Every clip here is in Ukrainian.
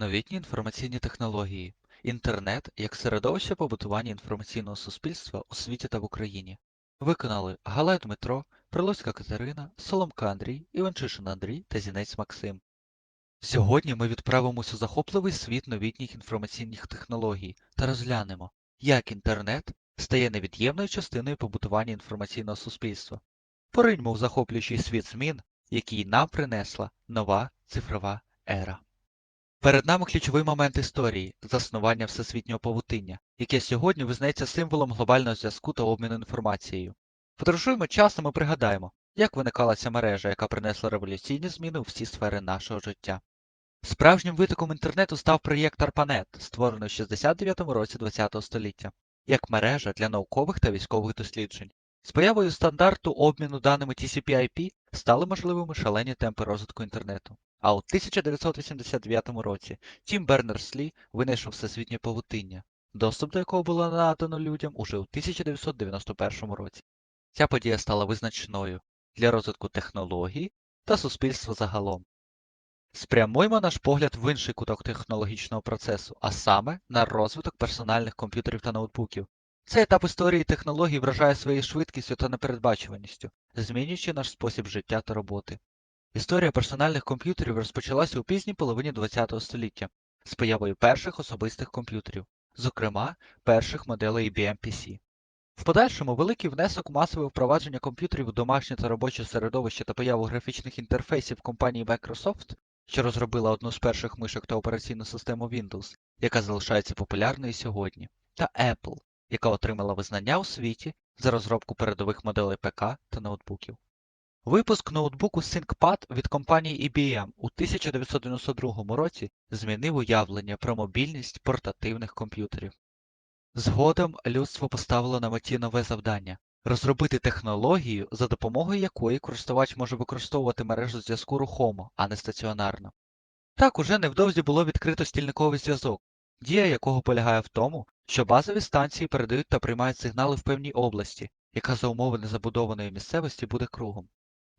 Новітні інформаційні технології. Інтернет як середовище побутування інформаційного суспільства у світі та в Україні. Виконали Галай Дмитро, Прилуцька Катерина, Соломка Андрій, Іванчишин Андрій та Зінець Максим. Сьогодні ми відправимось у захопливий світ новітніх інформаційних технологій та розглянемо, як інтернет стає невід'ємною частиною побутування інформаційного суспільства. Пориньмо в захоплюючий світ змін, який нам принесла нова цифрова ера. Перед нами ключовий момент історії заснування всесвітнього павутиння, яке сьогодні визнається символом глобального зв'язку та обміну інформацією. Подорожуємо часом і пригадаємо, як виникала ця мережа, яка принесла революційні зміни у всі сфери нашого життя. Справжнім витоком інтернету став проєкт ARPANET, створений у 69-му році ХХ століття, як мережа для наукових та військових досліджень. З появою стандарту обміну даними TCP/IP стали можливими шалені темпи розвитку інтернету. А у 1989 році Тім Бернерс-Лі винайшов всесвітнє павутиння, доступ до якого було надано людям уже у 1991 році. Ця подія стала визначною для розвитку технологій та суспільства загалом. Спрямуємо наш погляд в інший куток технологічного процесу, а саме на розвиток персональних комп'ютерів та ноутбуків. Цей етап історії технологій вражає своєю швидкістю та непередбачуваністю, змінюючи наш спосіб життя та роботи. Історія персональних комп'ютерів розпочалася у пізній половині ХХ століття з появою перших особистих комп'ютерів, зокрема перших моделей IBM PC. В подальшому великий внесок у масове впровадження комп'ютерів у домашнє та робоче середовище та появу графічних інтерфейсів компанії Microsoft, що розробила одну з перших мишок та операційну систему Windows, яка залишається популярною сьогодні, та Apple, яка отримала визнання у світі за розробку передових моделей ПК та ноутбуків. Випуск ноутбуку ThinkPad від компанії IBM у 1992 році змінив уявлення про мобільність портативних комп'ютерів. Згодом людство поставило на меті нове завдання розробити технологію, за допомогою якої користувач може використовувати мережу зв'язку рухомо, а не стаціонарно. Так уже невдовзі було відкрито стільниковий зв'язок, дія якого полягає в тому, що базові станції передають та приймають сигнали в певній області, яка за умови незабудованої місцевості буде кругом.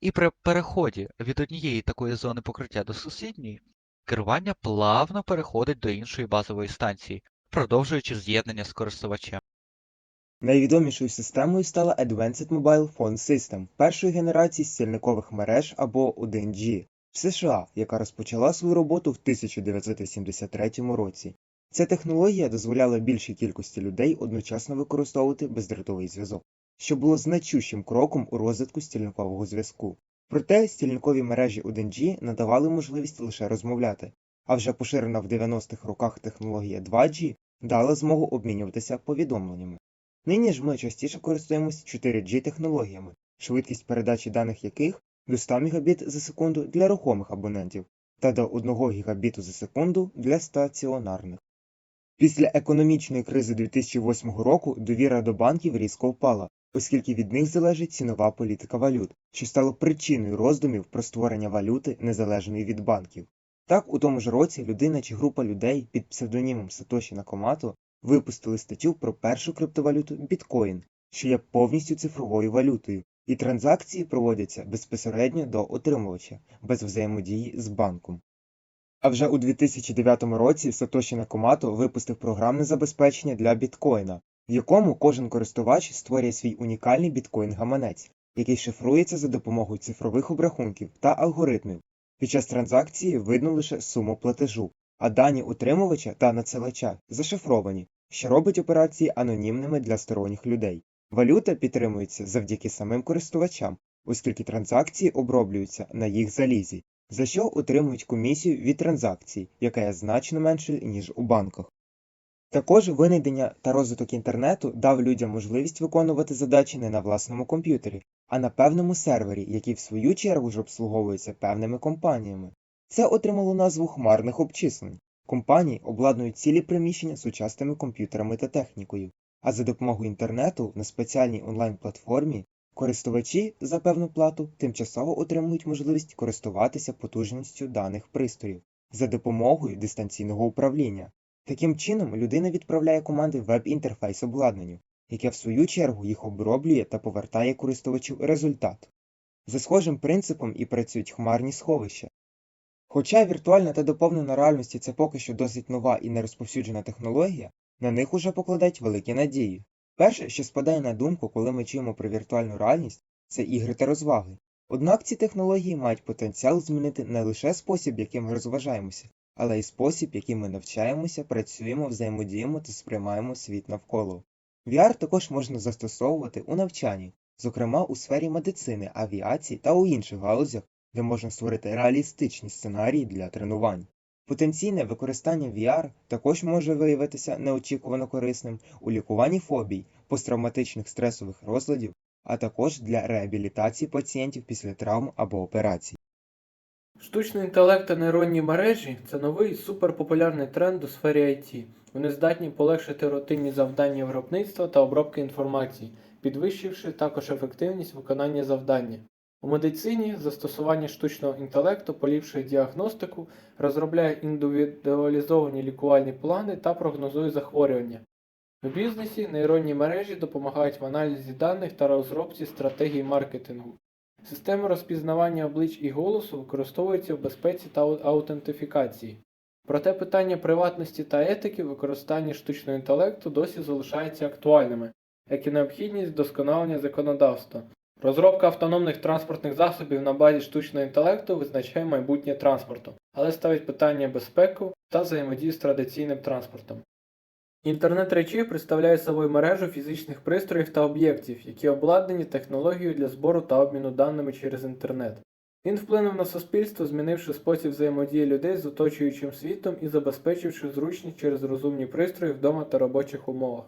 І при переході від однієї такої зони покриття до сусідньої, керування плавно переходить до іншої базової станції, продовжуючи з'єднання з користувачем. Найвідомішою системою стала Advanced Mobile Phone System першої генерації стільникових мереж або 1G в США, яка розпочала свою роботу в 1973 році. Ця технологія дозволяла більшій кількості людей одночасно використовувати бездротовий зв'язок, що було значущим кроком у розвитку стільникового зв'язку. Проте стільникові мережі 1G надавали можливість лише розмовляти, а вже поширена в 90-х роках технологія 2G дала змогу обмінюватися повідомленнями. Нині ж ми частіше користуємось 4G технологіями, швидкість передачі даних яких до 100 Мбіт за секунду для рухомих абонентів та до 1 Гбіт за секунду для стаціонарних. Після економічної кризи 2008 року довіра до банків різко впала, оскільки від них залежить цінова політика валют, що стало причиною роздумів про створення валюти незалежної від банків. Так, у тому ж році людина чи група людей під псевдонімом Сатоші Накомато випустили статтю про першу криптовалюту біткоін, що є повністю цифровою валютою, і транзакції проводяться безпосередньо до отримувача, без взаємодії з банком. А вже у 2009 році Сатоші Накомато випустив програмне забезпечення для біткоїна, в якому кожен користувач створює свій унікальний біткоін-гаманець, який шифрується за допомогою цифрових обрахунків та алгоритмів. Під час транзакції видно лише суму платежу, а дані утримувача та надсилача зашифровані, що робить операції анонімними для сторонніх людей. Валюта підтримується завдяки самим користувачам, оскільки транзакції оброблюються на їх залізі, за що отримують комісію від транзакцій, яка є значно меншою, ніж у банках. Також винайдення та розвиток інтернету дав людям можливість виконувати задачі не на власному комп'ютері, а на певному сервері, який в свою чергу ж обслуговується певними компаніями. Це отримало назву хмарних обчислень. Компанії обладнують цілі приміщення сучасними комп'ютерами та технікою, а за допомогою інтернету на спеціальній онлайн-платформі користувачі за певну плату тимчасово отримують можливість користуватися потужністю даних пристроїв за допомогою дистанційного управління. Таким чином, людина відправляє команди веб-інтерфейс обладнанню, яке в свою чергу їх оброблює та повертає користувачу результат. За схожим принципом і працюють хмарні сховища. Хоча віртуальна та доповнена реальності це поки що досить нова і нерозповсюджена технологія, на них уже покладають великі надії. Перше, що спадає на думку, коли ми чуємо про віртуальну реальність, це ігри та розваги. Однак ці технології мають потенціал змінити не лише спосіб, яким ми розважаємося, але й спосіб, яким ми навчаємося, працюємо, взаємодіємо та сприймаємо світ навколо. VR також можна застосовувати у навчанні, зокрема у сфері медицини, авіації та у інших галузях, де можна створити реалістичні сценарії для тренувань. Потенційне використання VR також може виявитися неочікувано корисним у лікуванні фобій, посттравматичних стресових розладів, а також для реабілітації пацієнтів після травм або операцій. Штучний інтелект та нейронні мережі це новий суперпопулярний тренд у сфері IT. Вони здатні полегшити рутинні завдання виробництва та обробки інформації, підвищивши також ефективність виконання завдання. У медицині застосування штучного інтелекту поліпшує діагностику, розробляє індивідуалізовані лікувальні плани та прогнозує захворювання. У бізнесі нейронні мережі допомагають в аналізі даних та розробці стратегій маркетингу. Система розпізнавання облич і голосу використовується в безпеці та аутентифікації. Проте питання приватності та етики використання штучного інтелекту досі залишаються актуальними, як і необхідність вдосконалення законодавства. Розробка автономних транспортних засобів на базі штучного інтелекту визначає майбутнє транспорту, але ставить питання безпеки та взаємодії з традиційним транспортом. Інтернет речей представляє собою мережу фізичних пристроїв та об'єктів, які обладнані технологією для збору та обміну даними через інтернет. Він вплинув на суспільство, змінивши спосіб взаємодії людей з оточуючим світом і забезпечивши зручність через розумні пристрої вдома та робочих умовах.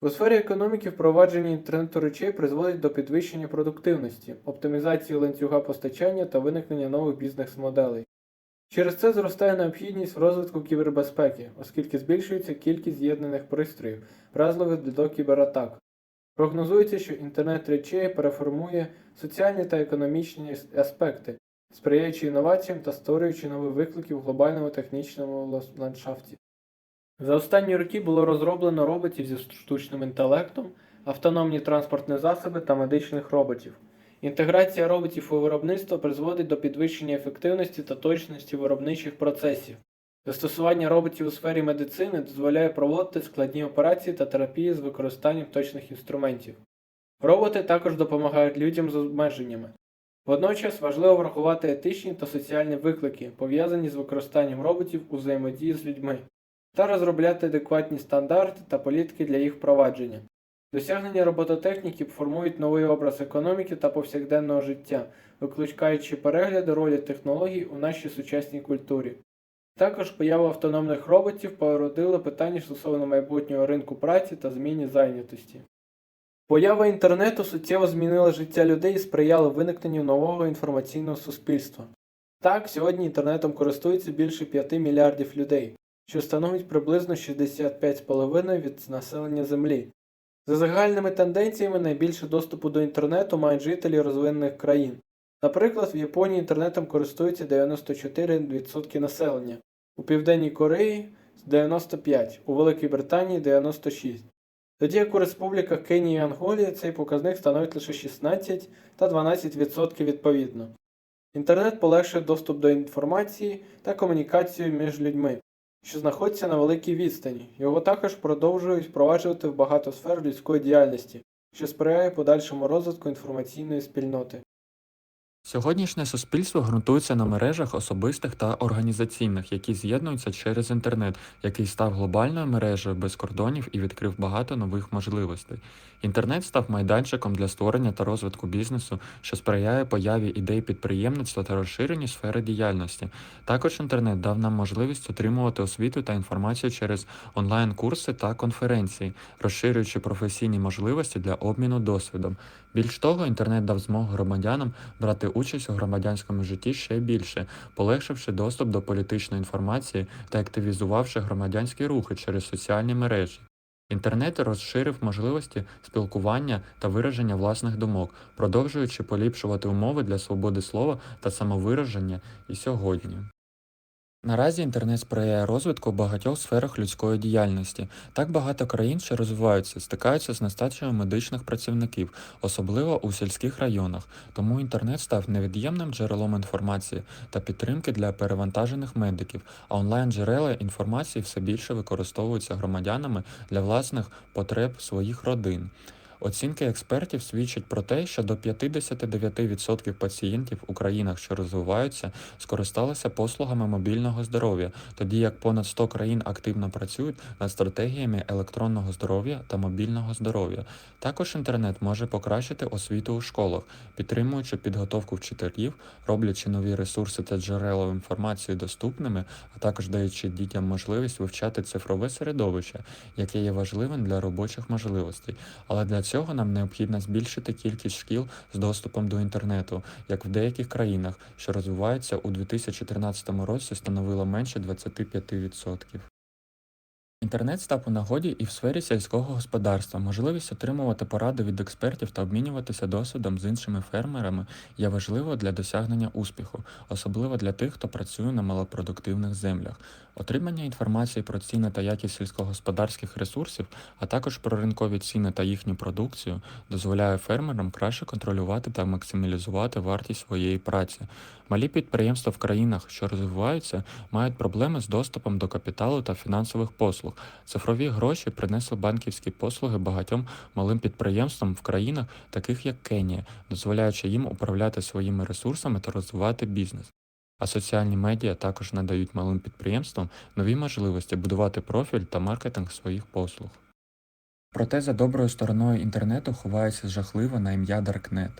У сфері економіки впровадження інтернету речей призводить до підвищення продуктивності, оптимізації ланцюга постачання та виникнення нових бізнес-моделей. Через це зростає необхідність в розвитку кібербезпеки, оскільки збільшується кількість з'єднаних пристроїв, вразливих до кібератак. Прогнозується, що інтернет речей переформує соціальні та економічні аспекти, сприяючи інноваціям та створюючи нові виклики в глобальному технічному ландшафті. За останні роки було розроблено роботів зі штучним інтелектом, автономні транспортні засоби та медичних роботів. Інтеграція роботів у виробництво призводить до підвищення ефективності та точності виробничих процесів. Застосування роботів у сфері медицини дозволяє проводити складні операції та терапії з використанням точних інструментів. Роботи також допомагають людям з обмеженнями. Водночас важливо врахувати етичні та соціальні виклики, пов'язані з використанням роботів у взаємодії з людьми, та розробляти адекватні стандарти та політики для їх впровадження. Досягнення робототехніки формують новий образ економіки та повсякденного життя, викликаючи перегляди ролі технологій у нашій сучасній культурі. Також поява автономних роботів породила питання стосовно майбутнього ринку праці та зміні зайнятості. Поява інтернету суттєво змінила життя людей і сприяла виникненню нового інформаційного суспільства. Так, сьогодні інтернетом користується більше 5 мільярдів людей, що становить приблизно 65,5% від населення Землі. За загальними тенденціями найбільше доступу до інтернету мають жителі розвинених країн. Наприклад, в Японії інтернетом користується 94% населення, у Південній Кореї 95%, у Великій Британії 96%. Тоді як у республіках Кенії і Анголії цей показник становить лише 16 та 12% відповідно. Інтернет полегшує доступ до інформації та комунікацію між людьми, що знаходиться на великій відстані. Його також продовжують впроваджувати в багато сфер людської діяльності, що сприяє подальшому розвитку інформаційної спільноти. Сьогоднішнє суспільство ґрунтується на мережах особистих та організаційних, які з'єднуються через інтернет, який став глобальною мережею без кордонів і відкрив багато нових можливостей. Інтернет став майданчиком для створення та розвитку бізнесу, що сприяє появі ідей підприємництва та розширенню сфери діяльності. Також інтернет дав нам можливість отримувати освіту та інформацію через онлайн-курси та конференції, розширюючи професійні можливості для обміну досвідом. Більш того, інтернет дав змогу громадянам брати участь у громадянському житті ще більше, полегшивши доступ до політичної інформації та активізувавши громадянські рухи через соціальні мережі. Інтернет розширив можливості спілкування та вираження власних думок, продовжуючи поліпшувати умови для свободи слова та самовираження і сьогодні. Наразі інтернет сприяє розвитку в багатьох сферах людської діяльності. Так багато країн, що розвиваються, стикаються з нестачею медичних працівників, особливо у сільських районах. Тому інтернет став невід'ємним джерелом інформації та підтримки для перевантажених медиків, а онлайн-джерела інформації все більше використовуються громадянами для власних потреб своїх родин. Оцінки експертів свідчать про те, що до 59% пацієнтів у країнах, що розвиваються, скористалися послугами мобільного здоров'я, тоді як понад 100 країн активно працюють над стратегіями електронного здоров'я та мобільного здоров'я. Також інтернет може покращити освіту у школах, підтримуючи підготовку вчителів, роблячи нові ресурси та джерела інформації доступними, а також даючи дітям можливість вивчати цифрове середовище, яке є важливим для робочих можливостей. Але для цього нам необхідно збільшити кількість шкіл з доступом до інтернету, як в деяких країнах, що розвиваються у 2013 році становило менше 25%. Інтернет став у нагоді і в сфері сільського господарства. Можливість отримувати поради від експертів та обмінюватися досвідом з іншими фермерами є важливо для досягнення успіху, особливо для тих, хто працює на малопродуктивних землях. Отримання інформації про ціни та якість сільськогосподарських ресурсів, а також про ринкові ціни та їхню продукцію, дозволяє фермерам краще контролювати та максималізувати вартість своєї праці. Малі підприємства в країнах, що розвиваються, мають проблеми з доступом до капіталу та фінансових послуг. Цифрові гроші принесли банківські послуги багатьом малим підприємствам в країнах, таких як Кенія, дозволяючи їм управляти своїми ресурсами та розвивати бізнес. А соціальні медіа також надають малим підприємствам нові можливості будувати профіль та маркетинг своїх послуг. Проте за доброю стороною інтернету ховається жахливо на ім'я Darknet.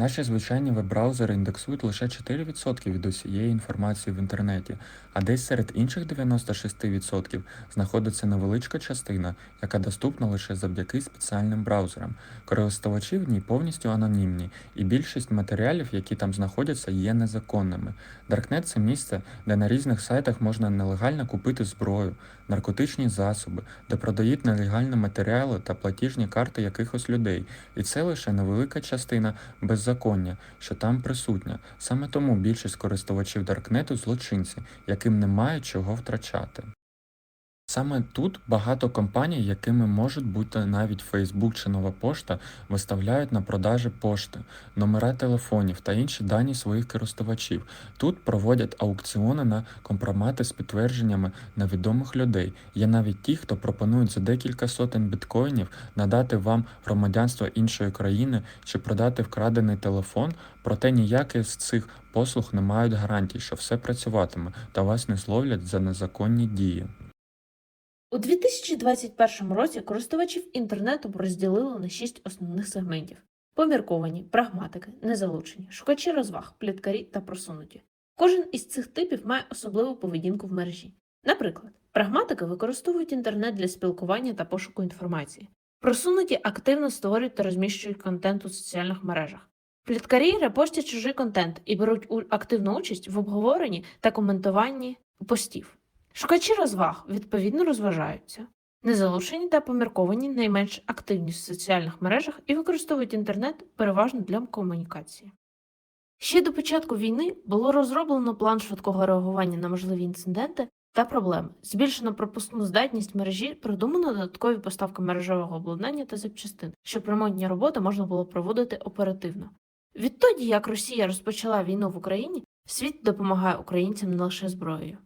Наші звичайні веб-браузери індексують лише 4% від усієї інформації в інтернеті, а десь серед інших 96% знаходиться невеличка частина, яка доступна лише завдяки спеціальним браузерам. Користувачі в ній повністю анонімні, і більшість матеріалів, які там знаходяться, є незаконними. Даркнет це місце, де на різних сайтах можна нелегально купити зброю, наркотичні засоби, де продають нелегальні матеріали та платіжні карти якихось людей. І це лише невелика частина беззаконня, що там присутня. Саме тому більшість користувачів Даркнету злочинці, яким немає чого втрачати. Саме тут багато компаній, якими можуть бути навіть Facebook чи Нова пошта, виставляють на продажі пошти, номера телефонів та інші дані своїх користувачів. Тут проводять аукціони на компромати з підтвердженнями невідомих людей. Є навіть ті, хто пропонують за декілька сотень біткоїнів надати вам громадянство іншої країни чи продати вкрадений телефон, проте ніякі з цих послуг не мають гарантій, що все працюватиме та вас не зловлять за незаконні дії. У 2021 році користувачів інтернету розділили на шість основних сегментів: помірковані, прагматики, незалучені, шукачі розваг, пліткарі та просунуті. Кожен із цих типів має особливу поведінку в мережі. Наприклад, прагматики використовують інтернет для спілкування та пошуку інформації. Просунуті активно створюють та розміщують контент у соціальних мережах. Пліткарі репостять чужий контент і беруть активну участь в обговоренні та коментуванні постів. Шукачі розваг відповідно розважаються. Незалучені та помірковані найменш активні в соціальних мережах і використовують інтернет переважно для комунікації. Ще до початку війни було розроблено план швидкого реагування на можливі інциденти та проблеми, збільшено пропускну здатність мережі, продумано додаткові поставки мережевого обладнання та запчастин, щоб ремонтні роботи можна було проводити оперативно. Відтоді, як Росія розпочала війну в Україні, світ допомагає українцям не лише зброєю.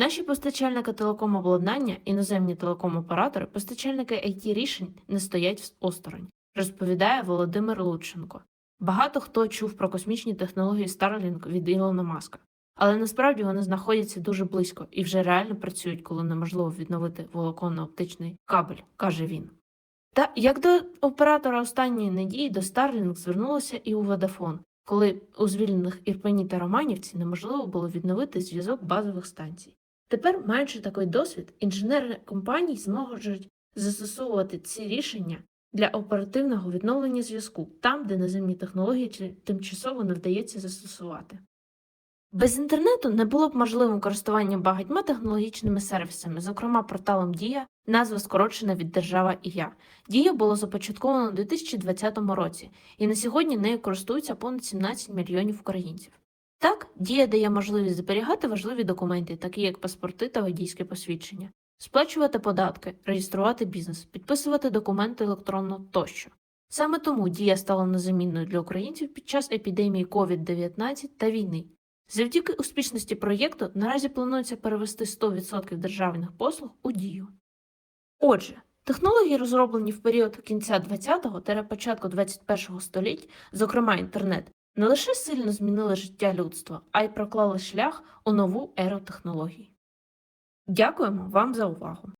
Наші постачальники телеком-обладнання, іноземні телеком-оператори, постачальники it рішень не стоять осторонь, розповідає Володимир Лученко. Багато хто чув про космічні технології Starlink від Ілона Маска, але насправді вони знаходяться дуже близько і вже реально працюють, коли неможливо відновити волоконно-оптичний кабель, каже він. Та як до оператора останньої надії до Starlink звернулося і у Водафон, коли у звільнених Ірпені та Романівці неможливо було відновити зв'язок базових станцій. Тепер, маючи такий досвід, інженери компаній зможуть застосовувати ці рішення для оперативного відновлення зв'язку там, де наземні технології тимчасово не вдається застосувати. Без інтернету не було б можливим користування багатьма технологічними сервісами, зокрема порталом Дія, назва скорочена від Держава і я. Дія було започатковано у 2020 році, і на сьогодні нею користуються понад 17 мільйонів українців. Так, дія дає можливість зберігати важливі документи, такі як паспорти та водійське посвідчення, сплачувати податки, реєструвати бізнес, підписувати документи електронно тощо. Саме тому дія стала незамінною для українців під час епідемії COVID-19 та війни. Завдяки успішності проєкту наразі планується перевести 100% державних послуг у дію. Отже, технології, розроблені в період кінця 20-го та початку 21-го століть, зокрема інтернет, не лише сильно змінили життя людства, а й проклали шлях у нову еру технологій. Дякуємо вам за увагу!